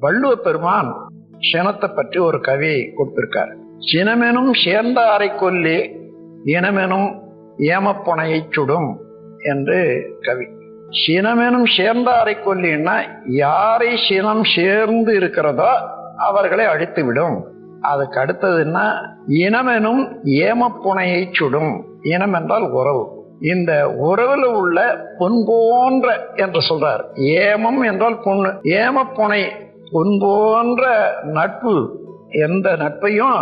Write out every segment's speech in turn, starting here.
வள்ளுவ பெருமான் சினத்தை பற்றி ஒரு கவியை கொடுத்திருக்காரு. சினமெனும் சேர்ந்த அறை கொல்லி இனமெனும் ஏமப்புனையை சுடும் என்று கவி. சினமெனும் சேர்ந்த அறை கொல்லின்னா யாரை சினம் சேர்ந்து இருக்கிறதோ அவர்களை அழித்து விடும் அதுக்கு அடுத்ததுன்னா இனமெனும் ஏமப்புனையை சுடும். இனம் என்றால் உறவு. இந்த உறவுல உள்ள பொன் போன்ற என்று சொல்றார். ஏமம் என்றால் பொண்ணு. ஏமப்புனை பொன் போன்ற நட்பு எந்த நட்பையும்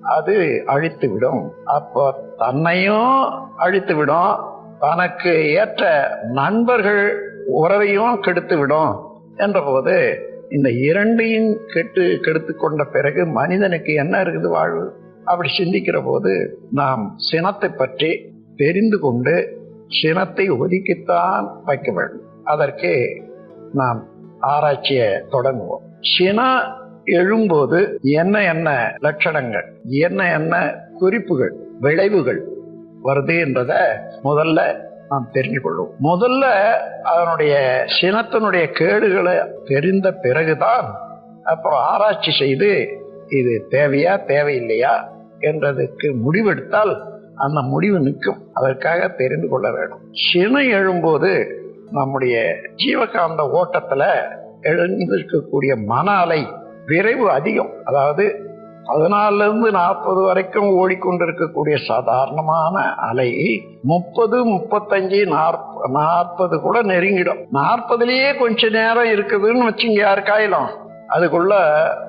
அது அழித்து விடும் அப்போ தன்னையும் அழித்து விடும் தனக்கு ஏற்ற நண்பர்கள் உறவையும் கெடுத்து விடும் என்ற போது இந்த இரண்டையும் கெட்டு கெடுத்து கொண்ட பிறகு மனிதனுக்கு என்ன இருக்குது வாழ்வு? அப்படி சிந்திக்கிற போது நாம் சினத்தை பற்றி தெரிந்து கொண்டு சினத்தை ஒதுக்கித்தான் வைக்க வேண்டும். அதற்கு நாம் ஆராய்ச்சியை தொடங்குவோம். சினம் எழும்போது என்ன என்ன லட்சணங்கள் என்ன என்ன குறிப்புகள் விளைவுகள் வருது என்றத முதல்ல நாம் தெரிஞ்சு கொள்வோம். முதல்ல அதனுடைய சினத்தினுடைய கேடுகளை தெரிந்த பிறகுதான் அப்புறம் ஆராய்ச்சி செய்து இது தேவையா தேவையில்லையா என்றதுக்கு முடிவெடுத்தால் அந்த முடிவு நிற்கும். அதற்காக தெரிந்து கொள்ள வேண்டும். சினம் எழும்போது நம்முடைய ஜீவகாந்த ஓட்டத்துல எழுந்திருக்கக்கூடிய மன அலை விரைவு அதிகம். அதாவது பதினாலிருந்து நாற்பது வரைக்கும் ஓடிக்கொண்டிருக்கக்கூடிய சாதாரணமான அலை முப்பது முப்பத்தஞ்சு நாற்ப நாற்பது கூட நெருங்கிடும். நாற்பதுலேயே கொஞ்ச நேரம் இருக்குதுன்னு வச்சுங்க யாருக்காயிலும். அதுக்குள்ள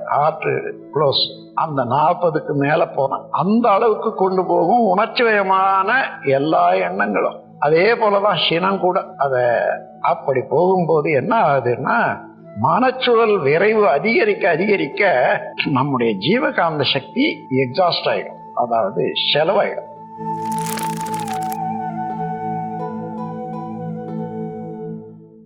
ஆற்று க்ளோஸ் அந்த நாற்பதுக்கு மேலே போனேன் அந்த அளவுக்கு கொண்டு போகும் உணர்ச்சிவயமான எல்லா எண்ணங்களும். அதே போலதான் சினம் கூட. அதை அப்படி போகும்போது என்ன ஆகுதுன்னா மனச்சுழல் விரைவு அதிகரிக்க அதிகரிக்க நம்முடைய ஜீவகாந்த சக்தி எக்ஸாஸ்ட் ஆயிடும். அதாவது செலவாயிடும்.